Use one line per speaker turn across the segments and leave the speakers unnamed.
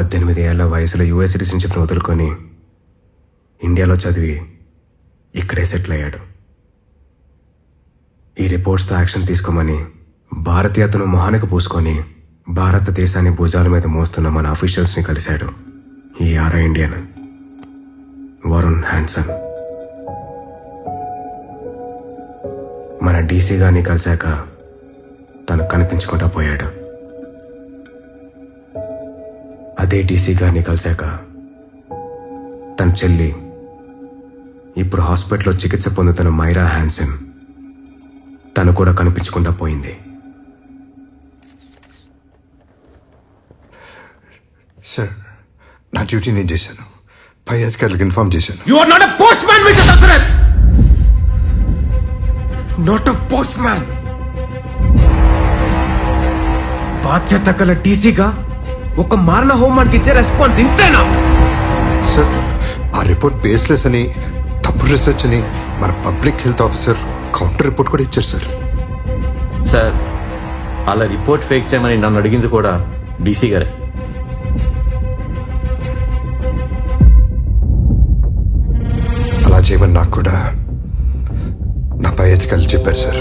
పద్దెనిమిది ఏళ్ల వయసులో యుఎస్ సిటిజన్షిప్ను వదులుకొని ఇండియాలో చదివి ఇక్కడే సెటిల్ అయ్యాడు ఈ రిపోర్ట్స్తో యాక్షన్ తీసుకోమని భారతీయతను మొహానికి పూసుకొని భారతదేశాన్ని భుజాల మీద మోస్తున్న మన అఫీషియల్స్ని కలిశాడు ఈ ఆరా ఇండియన్ వరుణ్ హ్యాన్సన్ మన డీసీ గారిని కలిశాక తను కనిపించకుండా పోయాడు అదే డీసీ గారిని కలిశాక తన చెల్లి ఇప్పుడు హాస్పిటల్లో చికిత్స పొందుతున్న మైరా హ్యాన్సన్ తను కూడా కనిపించకుండా పోయింది
సార్ నా డ్యూటీ నేను చేశాను పై అధికారులకు ఇన్ఫార్మ్ చేశాను
you are not a postman mister సత్రత్ not a postman బాధ్యత కల టీసీగా ఒక మారణ హోమానికి ఇచ్చే రెస్పాన్స్ ఇంతేనా
సార్ ఆ రిపోర్ట్ బేస్లెస్ అని తప్పు రీసెర్చ్ అని మన public health officer counter report కూడా ఇచ్చారు సార్
సార్ అలా రిపోర్ట్ ఫేక్ చేయమని నన్ను అడిగింది కూడా డీసీ గారే
అలా చేయమని నాకు కూడా నా పై అధికారులు చెప్పారు sir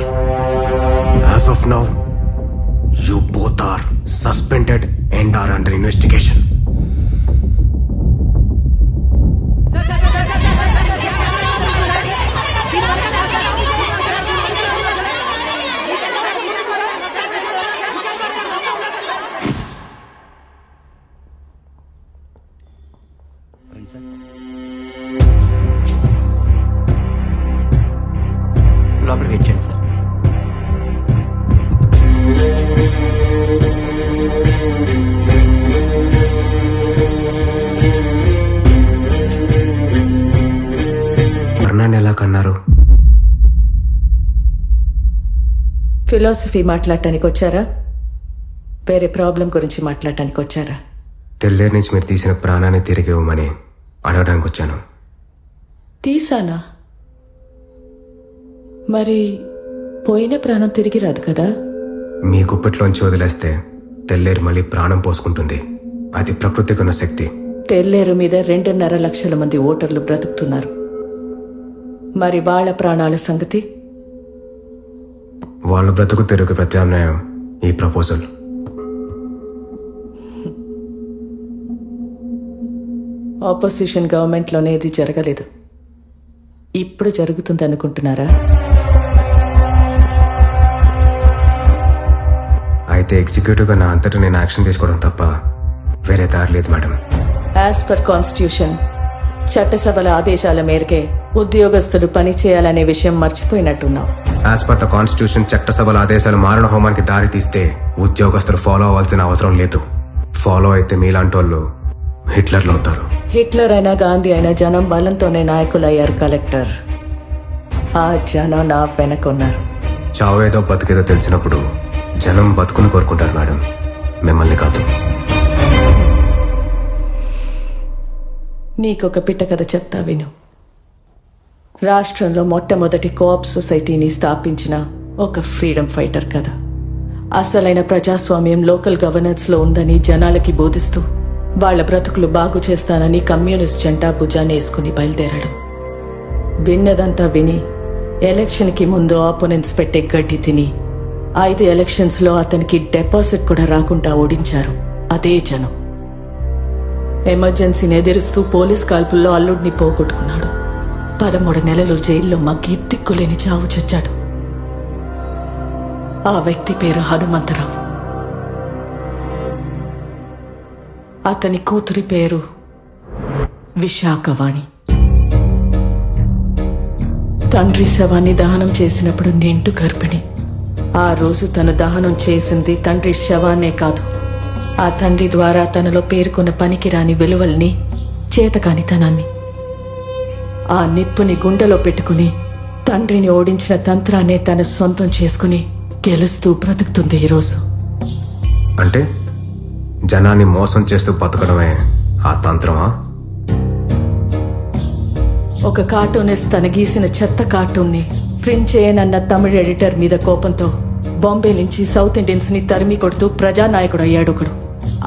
as of now You
both are suspended and
are under investigation.
Philosophy మాట్లాడటానికి వచ్చారా వేరే ప్రాబ్లం గురించి మాట్లాడటానికి వచ్చారా
తెల్లేరు నుంచి మీరు తీసిన ప్రాణాన్ని తిరిగి ఇవ్వమని అడగడానికి వచ్చాను
తీసానా మరి పోయిన ప్రాణం తిరిగి రాదు కదా
మీ గుప్పట్లోంచి వదిలేస్తే తెల్లేరు మళ్ళీ ప్రాణం పోసుకుంటుంది అది ప్రకృతికి ఉన్న శక్తి
తెల్లేరు మీద రెండున్నర లక్షల మంది ఓటర్లు బ్రతుకుతున్నారు మరి వాళ్ళ ప్రాణాల సంగతి
వాళ్ళ బ్రతుకు తిరుగు ప్రత్యామ్నాయం ఈ ప్రపోజల్
ఆపోజిషన్ గవర్నమెంట్లోనే ఇది జరగలేదు ఇప్పుడు జరుగుతుంది అనుకుంటున్నారా
అయితే ఎగ్జిక్యూటివ్గా నా అంతటా నేను యాక్షన్ తీసుకోవడం తప్ప వేరే దారి లేదు మేడం
యాజ్ పర్ కాన్స్టిట్యూషన్ చట్టసభల ఆదేశాల మేరకే ఉద్యోగస్తులు పని చేయాలనే విషయం మర్చిపోయినట్టున్నావు
యాజ్ పర్ ద కాన్స్టిట్యూషన్ చట్టసభల ఆదేశాలు మారణ హోమానికి దారి తీస్తే ఉద్యోగస్తులు ఫాలో అవ్వాల్సిన అవసరం లేదు ఫాలో అయితే మీలాంటోళ్ళు హిట్లర్లు అవుతారు
హిట్లర్ అయినా గాంధీ అయినా జనం బలంతోనే అయ్యారు కలెక్టర్ ఆ జనం నా వెనకున్నారు
చావేదో బతికేదో తెలిసినప్పుడు జనం బతుకుని కోరుకుంటారు మేడం మిమ్మల్ని కాదు
నీకొక పిట్ట కథ చెప్తా విను రాష్ట్రంలో మొట్టమొదటి కోఆప్ సొసైటీని స్థాపించిన ఒక ఫ్రీడమ్ ఫైటర్ కథ అసలైన ప్రజాస్వామ్యం లోకల్ గవర్నెన్స్లో ఉందని జనాలకి బోధిస్తూ వాళ్ల బ్రతుకులు బాగు చేస్తానని కమ్యూనిస్ట్ జంటా భుజాన్ని వేసుకుని బయలుదేరడం విన్నదంతా విని ఎలక్షన్కి ముందు ఆపోనెంట్స్ పెట్టే గడ్డి తిని ఐదు ఎలక్షన్స్లో అతనికి డెపాజిట్ కూడా రాకుండా ఓడించారు అదే జనం ఎమర్జెన్సీని ఎదిరిస్తూ పోలీస్ కాల్పుల్లో అల్లుడిని పోగొట్టుకున్నాడు పదమూడు నెలలు జైల్లో మగ్గి దిక్కులేని చావు చచ్చాడు ఆ వ్యక్తి పేరు హనుమంతరావు అతని కూతురి పేరు విశాఖవాణి తండ్రి శవాన్ని దహనం చేసినప్పుడు నిండు గర్భిణి ఆ రోజు తను దహనం చేసింది తండ్రి శవాన్నే కాదు ఆ తండ్రి ద్వారా తనలో పేర్కొన్న పనికిరాని వెలువల్ని చేతకానితనాన్ని ఆ నిప్పుని గుండెలో పెట్టుకుని తండ్రిని ఓడించిన తంత్రాన్నే తన సొంతం చేసుకుని గెలుస్తూ బ్రతుకుతుంది ఈరోజు
అంటే జనాన్ని మోసం చేస్తూ బతకడమే ఆ తంత్రమా
ఒక కార్టూనిస్ట్ తన గీసిన చెత్త కార్టూన్ని ప్రింట్ చేయనన్న తమిళ ఎడిటర్ మీద కోపంతో బాంబే నుంచి సౌత్ ఇండియన్స్ని తరిమి కొడుతూ ప్రజానాయకుడు అయ్యాడు ఒకడు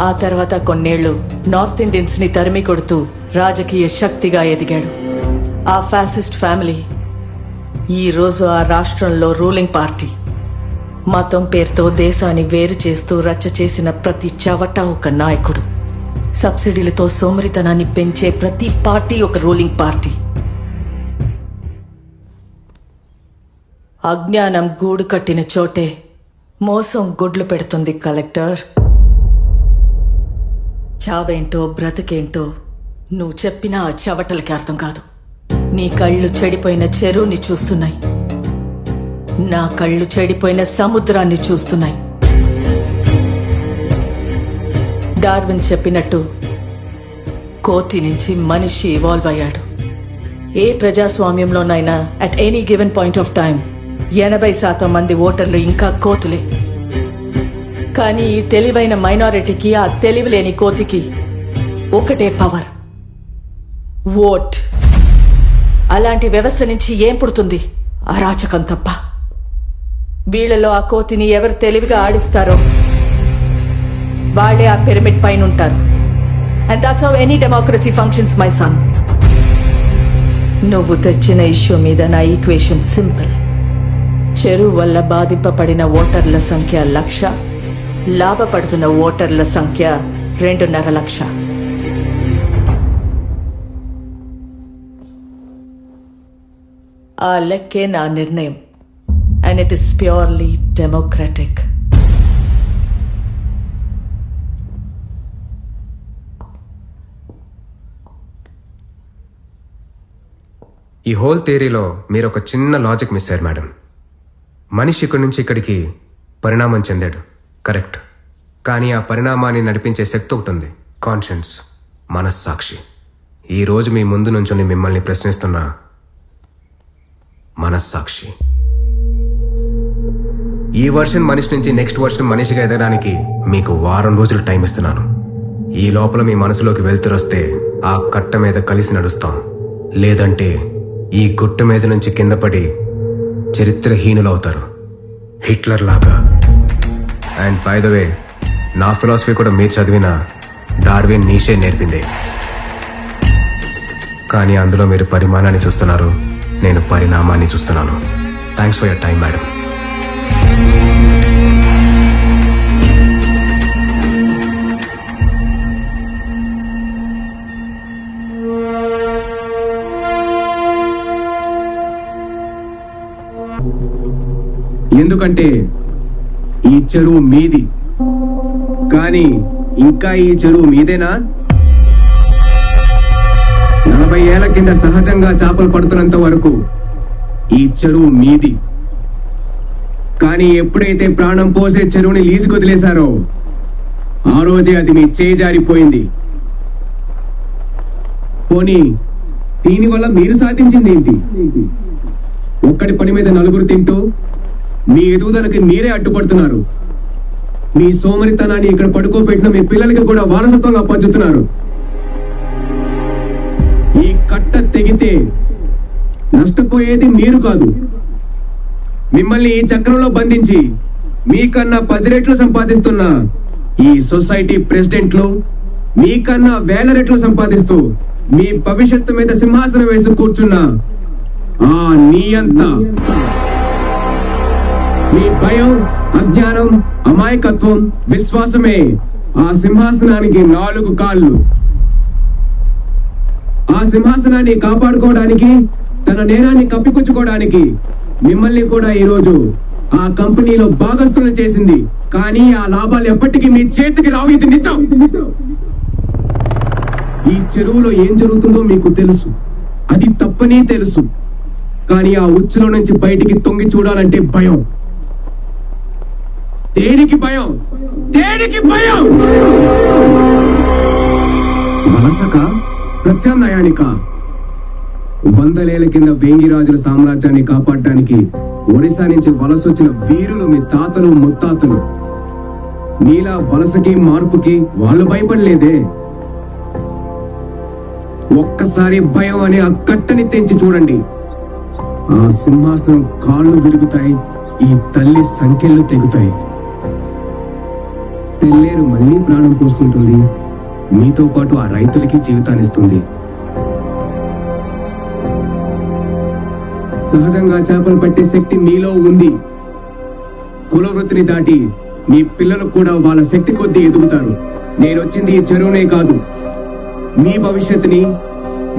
ఆ తర్వాత కొన్నేళ్లు నార్త్ ఇండియన్స్ని తరిమి కొడుతూ రాజకీయ శక్తిగా ఎదిగాడు ఆ ఫ్యాసిస్ట్ ఫ్యామిలీ ఈరోజు ఆ రాష్ట్రంలో రూలింగ్ పార్టీ మతం పేరుతో దేశాన్ని వేరు చేస్తూ రచ్చ చేసిన ప్రతి చవట ఒక నాయకుడు సబ్సిడీలతో సోమరితనాన్ని పెంచే ప్రతి పార్టీ ఒక రూలింగ్ పార్టీ అజ్ఞానం గూడు కట్టిన చోటే మోసం గుడ్లు పెడుతుంది కలెక్టర్ చావేంటో బ్రతికేంటో నువ్వు చెప్పినా ఆ చవటలకి అర్థం కాదు నీ కళ్ళు చెడిపోయిన చెరువుని చూస్తున్నాయి నా కళ్ళు చెడిపోయిన సముద్రాన్ని చూస్తున్నాయి డార్విన్ చెప్పినట్టు కోతి నుంచి మనిషి ఇవాల్వ్ అయ్యాడు ఏ ప్రజాస్వామ్యంలోనైనా at any given point of time ఎనభై శాతం మంది ఓటర్లు ఇంకా కోతులే కానీ ఈ తెలివైన మైనారిటీకి ఆ తెలివి లేని కోతికి ఒకటే పవర్ ఓట్ అలాంటి వ్యవస్థ నుంచి ఏం పుడుతుంది అరాచకం తప్ప వీళ్ళలో ఆ కోతిని ఎవరు తెలివిగా ఆడిస్తారో వాళ్లే ఆ పిరమిడ్ పైన ఉంటారు and that's how any democracy functions my son నువ్వు తెచ్చిన ఇష్యూ మీద నా ఈక్వేషన్ సింపుల్ చెరువు వల్ల బాధింపబడిన ఓటర్ల సంఖ్య లక్ష లాభపడుతున్న ఓటర్ల సంఖ్య రెండున్నర లక్ష ఆ లెక్కే నా నిర్ణయం and it is purely democratic
ఈ హోల్ థియరీలో మీరు ఒక చిన్న లాజిక్ మిస్ అయ్యారు మేడం మనిషి ఇక్కడి నుంచి ఇక్కడికి పరిణామం చెందాడు కరెక్ట్ కానీ ఆ పరిణామాన్ని నడిపించే శక్తి ఒకటి ఉంది కాన్షియన్స్ మనస్సాక్షి ఈరోజు మీ ముందు నుంచి మిమ్మల్ని ప్రశ్నిస్తున్న మనస్సాక్షి ఈ వర్షన్ మనిషి నుంచి నెక్స్ట్ వర్షన్ మనిషిగా ఎదగడానికి మీకు వారం రోజులు టైం ఇస్తున్నాను ఈ లోపల మీ మనసులోకి వెళ్తురొస్తే ఆ కట్ట మీద కలిసి నడుస్తాం లేదంటే ఈ గుట్ట మీద నుంచి కింద పడి చరిత్రహీనులవుతారు హిట్లర్ లాగా అండ్ బై ద వే నా ఫిలాసఫీ కూడా మీరు చదివిన డార్విన్ నీషే నేర్పింది కానీ అందులో మీరు పరిమాణాన్ని చూస్తున్నారు నేను పరిణామాన్ని చూస్తున్నాను thanks for your time madam
ఎందుకంటే ఈ చెరువు మీది కానీ ఇంకా ఈ చెరువు మీదేనా నలభై ఏళ్ల కింద సహజంగా చేపలు పడుతున్నంత వరకు ఈ చెరువు మీది కానీ ఎప్పుడైతే ప్రాణం పోసే చెరువుని లీజుకు వదిలేశారో ఆ రోజే అది మీ జారిపోయింది పోనీ దీనివల్ల మీరు సాధించింది ఏంటి ఒక్కడి పని మీద నలుగురు తింటూ మీ ఎదుగుదలకి మీరే అడ్డుపడుతున్నారు మీ సోమరితనాన్ని ఇక్కడ పడుకోబెట్టిన మీ పిల్లలకి కూడా వారసత్వంగా పంచుతున్నారు ఈ కట్ట తెగితే నష్టపోయేది మీరు కాదు మిమ్మల్ని ఈ చక్రంలో బంధించి మీకన్నా పది రెట్లు సంపాదిస్తున్న ఈ సొసైటీ ప్రెసిడెంట్లు మీకన్నా వేల రెట్లు సంపాదిస్తూ మీ భవిష్యత్తు మీద సింహాసనం వేసి కూర్చున్న ఆ నీ అంతా మీ భయం అజ్ఞానం అమాయకత్వం విశ్వాసమే ఆ సింహాసనానికి నాలుగు కాళ్ళు ఆ సింహాసనాన్ని కాపాడుకోవడానికి తన నేరాన్ని కప్పిపుచ్చుకోవడానికి మిమ్మల్ని కూడా ఈరోజు ఆ కంపెనీలో భాగస్థులు చేసింది కానీ ఆ లాభాలు ఎప్పటికీ మీ చేతికి రావు ఇది నిజం ఈ చెరువులో ఏం జరుగుతుందో మీకు తెలుసు అది తప్పని తెలుసు కానీ ఆ ఉచ్చులో నుంచి బయటికి తొంగి చూడాలంటే భయం దేనికి భయం దేనికి భయం వలసక ప్రత్యామ్నాయానిక వందలేళ్ల కింద వేంగిరాజుల సామ్రాజ్యాన్ని కాపాడటానికి ఒడిశా నుంచి వలస వచ్చిన వీరులు మీ తాతలు ముత్తాతలు నీలా వలసకి మార్పుకి వాళ్ళు భయపడలేదే ఒక్కసారి భయం అనే ఆ కట్టని తెంచి చూడండి ఆ సింహాసనం కాళ్ళు విరుగుతాయి ఈ తల్లి సంఖ్యలు తెగుతాయి తెల్లేరు మళ్ళీ ప్రాణం పోసుకుంటుంది మీతో పాటు ఆ రైతులకి జీవితాన్నిస్తుంది సహజంగా చేపలు పట్టే శక్తి మీలో ఉంది కుల వృత్తిని దాటి మీ పిల్లలు కూడా వాళ్ళ శక్తి కొద్దీ ఎదుగుతారు నేను వచ్చింది ఈ చెరువునే కాదు మీ భవిష్యత్తుని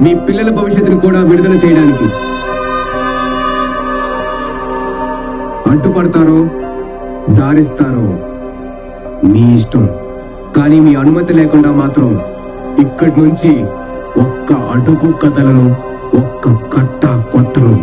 మీ పిల్లల భవిష్యత్తుని కూడా విడుదల చేయడానికి అడ్డుపడతారో దారిస్తారో మీ ఇష్టం కానీ మీ అనుమతి లేకుండా మాత్రం ఇక్కడి నుంచి ఒక్క అడుగు కథలను ఒక్క కట్ట కొట్టను